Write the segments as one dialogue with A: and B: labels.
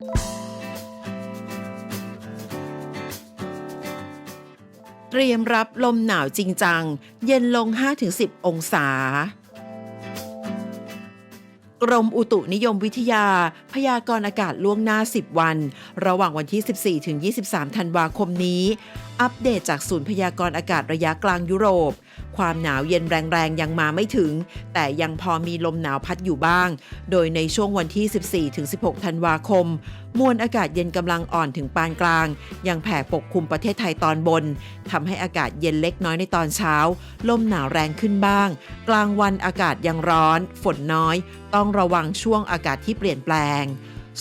A: เตรียมรับลมหนาวจริงจัง เย็นลง 5-10 องศากรมอุตุนิยมวิทยา พยากรณ์อากาศล่วงหน้า 10 วัน ระหว่างวันที่ 14 ถึง 23 ธันวาคมนี้ อัปเดตจากศูนย์พยากรณ์อากาศระยะกลางยุโรปความหนาวเย็นแรงๆ ยังมาไม่ถึง แต่ยังพอมีลมหนาวพัดอยู่บ้าง โดยในช่วงวันที่ 14-16 ธันวาคม มวลอากาศเย็นกำลังอ่อนถึงปานกลาง ยังแผ่ปกคลุมประเทศไทยตอนบนทำให้อากาศเย็นเล็กน้อยในตอนเช้า ลมหนาวแรงขึ้นบ้าง กลางวันอากาศยังร้อน ฝนน้อย ต้องระวังช่วงอากาศที่เปลี่ยนแปลง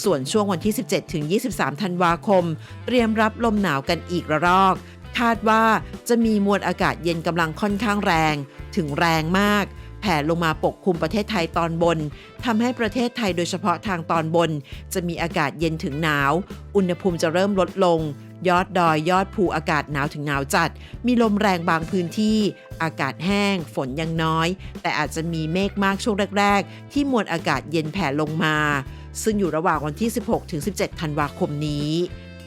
A: ส่วนช่วงวันที่ 17 ถึง 23 ธันวาคม เตรียมรับลมหนาวกันอีกระลอก คาดว่าจะมีมวลอากาศเย็นกำลังค่อนข้างแรง ถึงแรงมาก แผ่ลงมาปกคลุมประเทศไทยตอนบนทำให้ประเทศไทยโดยเฉพาะทางตอนบน จะมีอากาศเย็นถึงหนาว อุณหภูมิจะเริ่มลดลง ยอดดอยยอดภูอากาศหนาวถึงหนาวจัด มีลมแรงบางพื้นที่ อากาศแห้ง ฝนยังน้อย แต่อาจจะมีเมฆมากช่วงแรก ๆ ที่มวลอากาศเย็นแผ่ลงมา ซึ่งอยู่ระหว่างวันที่ 16-17 ธันวาคมนี้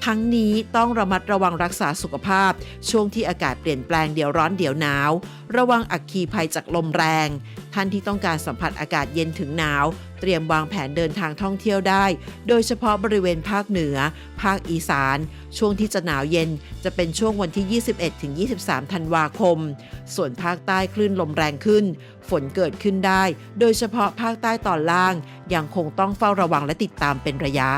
A: ทั้งนี้ต้องระมัดระวังรักษาสุขภาพ ช่วงที่อากาศเปลี่ยนแปลงเดี๋ยวร้อนเดี๋ยวหนาว ระวังอัคคีภัยจากลมแรง ท่านที่ต้องการสัมผัสอากาศเย็นถึงหนาว เตรียมวางแผนเดินทางท่องเที่ยวได้ โดยเฉพาะบริเวณภาคเหนือ ภาคอีสาน ช่วงที่จะหนาวเย็นจะเป็นช่วงวันที่ 21-23 ธันวาคม ส่วนภาคใต้คลื่นลมแรงขึ้น ฝนเกิดขึ้นได้ โดยเฉพาะภาคใต้ตอนล่าง ยังคงต้องเฝ้าระวังและติดตามเป็นระยะ